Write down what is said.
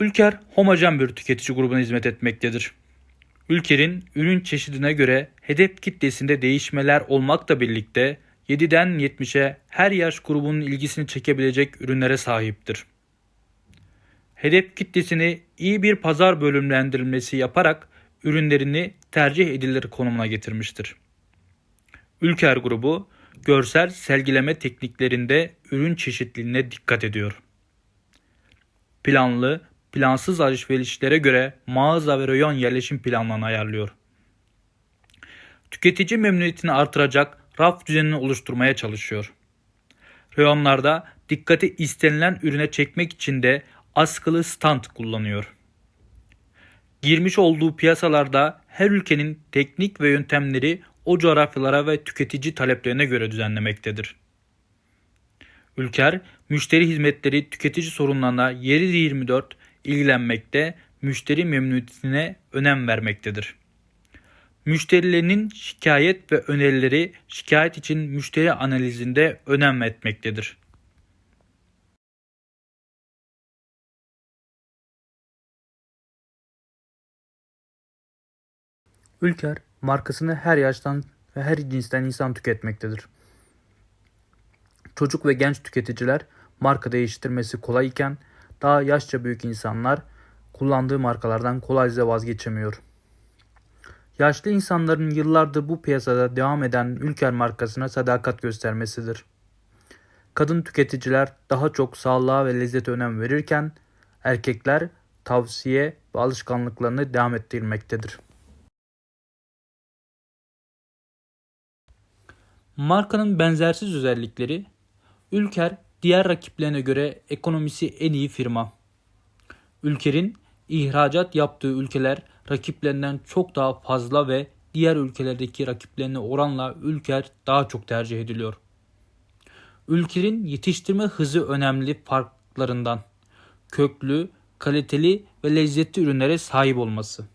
Ülker homojen bir tüketici grubuna hizmet etmektedir. Ülker'in ürün çeşidine göre hedef kitlesinde değişmeler olmakla birlikte 7'den 70'e her yaş grubunun ilgisini çekebilecek ürünlere sahiptir. Hedef kitlesini iyi bir pazar bölümlendirilmesi yaparak ürünlerini tercih edilir konumuna getirmiştir. Ülker grubu görsel sergileme tekniklerinde ürün çeşitliliğine dikkat ediyor. Planlı, plansız alışverişlere göre mağaza ve reyon yerleşim planlarını ayarlıyor. Tüketici memnuniyetini artıracak raf düzenini oluşturmaya çalışıyor. Reyonlarda dikkati istenilen ürüne çekmek için de askılı stand kullanıyor. Girmiş olduğu piyasalarda her ülkenin teknik ve yöntemleri o coğrafyalara ve tüketici taleplerine göre düzenlemektedir. Ülker, müşteri hizmetleri tüketici sorunlarına 7-24 ilgilenmekte, müşteri memnuniyetine önem vermektedir. Müşterilerinin şikayet ve önerileri şikayet için müşteri analizinde önem etmektedir. Ülker markasını her yaştan ve her cinsten insan tüketmektedir. Çocuk ve genç tüketiciler marka değiştirmesi kolay iken daha yaşça büyük insanlar kullandığı markalardan kolayca vazgeçemiyor. Yaşlı insanların yıllardır bu piyasada devam eden Ülker markasına sadakat göstermesidir. Kadın tüketiciler daha çok sağlığa ve lezzete önem verirken erkekler tavsiye ve alışkanlıklarını devam ettirmektedir. Markanın benzersiz özellikleri Ülker diğer rakiplerine göre ekonomisi en iyi firma. Ülker'in ihracat yaptığı ülkeler rakiplerinden çok daha fazla ve diğer ülkelerdeki rakiplerine oranla Ülker daha çok tercih ediliyor. Ülker'in yetiştirme hızı önemli farklarından köklü, kaliteli ve lezzetli ürünlere sahip olması.